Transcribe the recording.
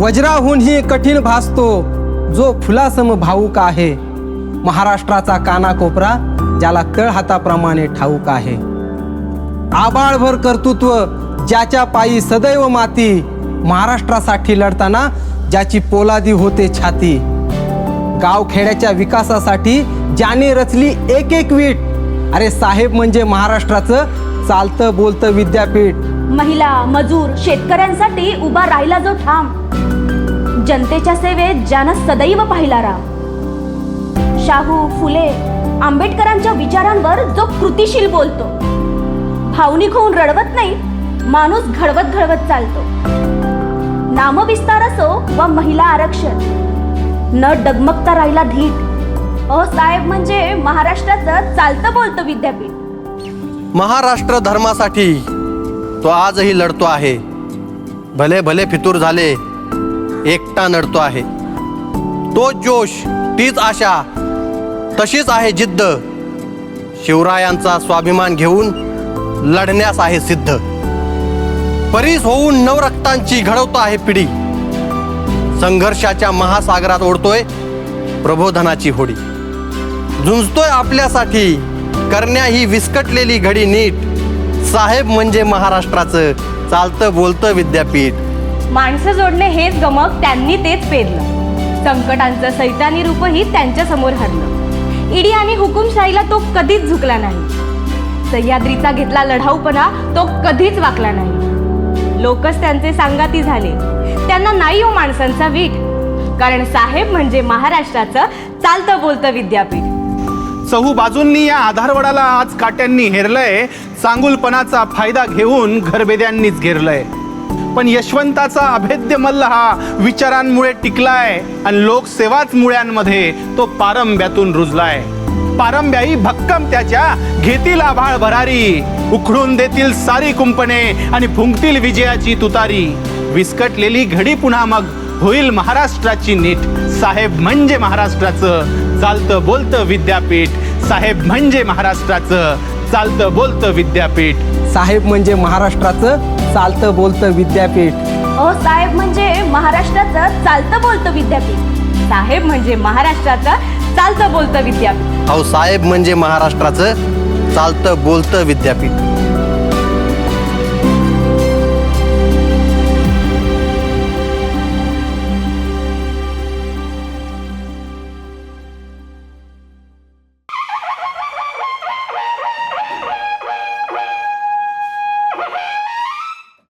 वज्राहूनही कठीण भासतो जो फुलासम भाऊक आहे. महाराष्ट्राचा कानाकोपरा ज्याला तळहाताप्रमाणे ठाऊक आहे. आबाळभर कर्तृत्व ज्याच्या पायी सदैव माती महाराष्ट्रासाठी लढताना ज्याची पोलादी होते छाती. गावखेड्याच्या विकासासाठी ज्याने रचली एक एक वीट. अरे साहेब म्हणजे महाराष्ट्राचं चालतं बोलतं विद्यापीठ. महिला मजूर शेतकऱ्यांसाठी उभा राहिला जो ठाम. जनतेच्या सेवेत ज्यानं सदैव पाहिला राम. शाहू फुले आंबेडकरांच्या विचारांवर जो कृतिशील बोलतो. भावनिक होऊन रडवत नाही माणूस घडवत घडवत चालतो. नामविस्तार असो व महिला आरक्षण न डगमगता राहिला धीट अ साहेब म्हणजे महाराष्ट्राचं चालतं बोलतं विद्यापीठ. महाराष्ट्र धर्मासाठी तो आजही लढतो आहे. भले भले फितूर झाले एकटा नडतो आहे. तो जोश तीच आशा तशीच आहे जिद्द. शिवरायांचा स्वाभिमान घेऊन लढण्यास आहे सिद्ध. परीस होऊन नवरक्तांची घडवतो आहे पिढी. संघर्षाच्या महासागरात ओढतोय प्रबोधनाची होडी. झुंजतोय आपल्यासाठी करण्या ही विस्कटलेली घडी नीट. साहेब म्हणजे महाराष्ट्राचं चालतं बोलतं विद्यापीठ. माणसं जोडणे हेच गमक त्यांनी तेच पेरलं. संकटांचं सैतानी रूपही त्यांच्यासमोर हरलं. ईडी आणि हुकुमशाहीला तो कधीच झुकला नाही. सह्याद्रीचा घेतला लढाऊपणा तो कधीच वाकला नाही. लोकच त्यांचे सांगाती झाले. त्यांना नाही हो माणसांचा वीट. कारण साहेब म्हणजे महाराष्ट्राचं चालतं बोलतं विद्यापीठ. चहू बाजूंनी या आधारवडाला आज काट्यांनी हेरलंय. चांगुलपणाचा फायदा घेऊन घरबेद्यांनीच घेरलंय. पण यशवंताचा अभेद्य मल्ल हा विचारांमुळे टिकलाय आणि लोकसेवाच मुळ्यांमध्ये तो पारंब्यातून रुजलाय. पारंब्याही भक्कम त्याच्या घेतील आभाळ भरारी. उखडून देतील सारी कुंपणे आणि फुंकतील विजयाची तुतारी. विस्कटलेली घडी पुन्हा मग होईल महाराष्ट्राची नीट. साहेब म्हणजे महाराष्ट्राचं चालतं बोलतं विद्यापीठ. साहेब म्हणजे महाराष्ट्राचं चालतं बोलतं विद्यापीठ. साहेब म्हणजे महाराष्ट्राचं चालतं बोलतं विद्यापीठ. अ साहेब म्हणजे महाराष्ट्राचं चालतं बोलतं विद्यापीठ. साहेब म्हणजे महाराष्ट्राचं चालतं बोलतं विद्यापीठ. अहो साहेब म्हणजे महाराष्ट्राचं चालतं बोलतं विद्यापीठ.